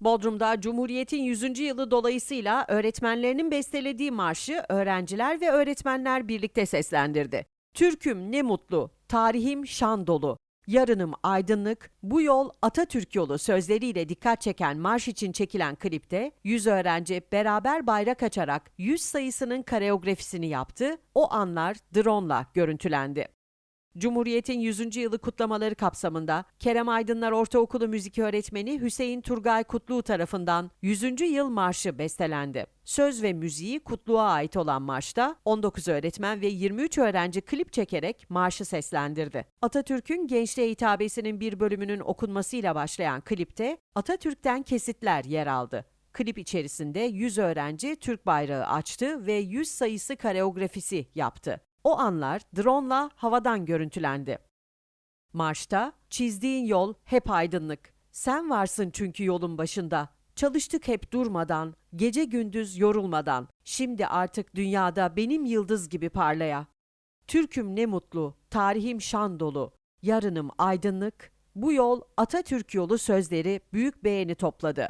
Bodrum'da Cumhuriyet'in 100. yılı dolayısıyla öğretmenlerinin bestelediği marşı öğrenciler ve öğretmenler birlikte seslendirdi. Türk'üm ne mutlu, tarihim şan dolu, yarınım aydınlık, bu yol Atatürk yolu sözleriyle dikkat çeken marş için çekilen klipte 100 öğrenci beraber bayrak açarak 100 sayısının koreografisini yaptı, o anlar drone'la görüntülendi. Cumhuriyet'in 100. yılı kutlamaları kapsamında Kerem Aydınlar Ortaokulu müzik öğretmeni Hüseyin Turgay Kutluğ tarafından 100. yıl marşı bestelendi. Söz ve müziği Kutluğ'a ait olan marşta 19 öğretmen ve 23 öğrenci klip çekerek marşı seslendirdi. Atatürk'ün gençliğe hitabesinin bir bölümünün okunmasıyla başlayan klipte Atatürk'ten kesitler yer aldı. Klip içerisinde 100 öğrenci Türk bayrağı açtı ve 100 sayısı koreografisi yaptı. O anlar drone'la havadan görüntülendi. Marşta çizdiğin yol hep aydınlık. Sen varsın çünkü yolun başında. Çalıştık hep durmadan, gece gündüz yorulmadan. Şimdi artık dünyada benim yıldız gibi parlaya. Türk'üm ne mutlu, tarihim şan dolu. Yarınım aydınlık. Bu yol Atatürk yolu sözleri büyük beğeni topladı.